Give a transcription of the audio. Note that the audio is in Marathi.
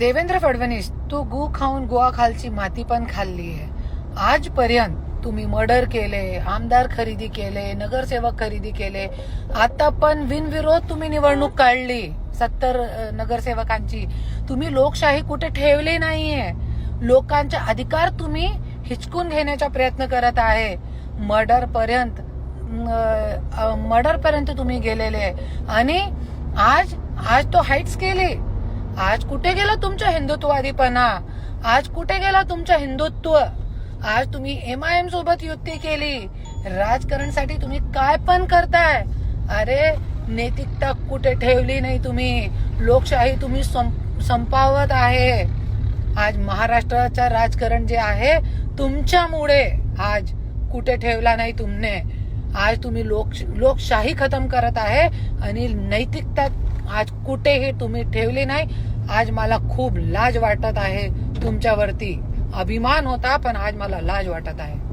देवेंद्र फडणवीस तू गु खाऊन गुवाखालची माती पण खाल्ली आहे. आजपर्यंत तुम्ही मर्डर केले आमदार खरेदी केले नगरसेवक खरेदी केले. आता पण बिनविरोध तुम्ही निवडणूक काढली सत्तर नगरसेवकांची. तुम्ही लोकशाही कुठे ठेवली नाहीये. लोकांचे अधिकार तुम्ही हिचकून घेण्याचा प्रयत्न करत आहे. मर्डर पर्यंत मर्डर पर्यंत तुम्ही गेलेले आणि आज आज तो हाईट्स केली. आज कुठे गेला तुमचा हिंदुत्ववादीपणा? आज कुठे गेला तुमचं हिंदुत्व? आज तुम्ही एम आय एम सोबत युती केली. राजकारणसाठी तुम्ही काय पण करताय? अरे नैतिकता कुठे ठेवली नाही तुम्ही? लोकशाही तुम्ही सं- संपावत आहे. आज महाराष्ट्राचं राजकारण जे आहे तुमच्यामुळे आज कुठे ठेवला नाही तुमने? आज तुम्ही लोक लोकशाही खतम करत आहे आणि नैतिकता आज कुठेही तुम्ही ठेवली नाही. आज मला खूप लाज वाटत आहे. तुमच्यावरती अभिमान होता पण आज मला लाज वाटत आहे.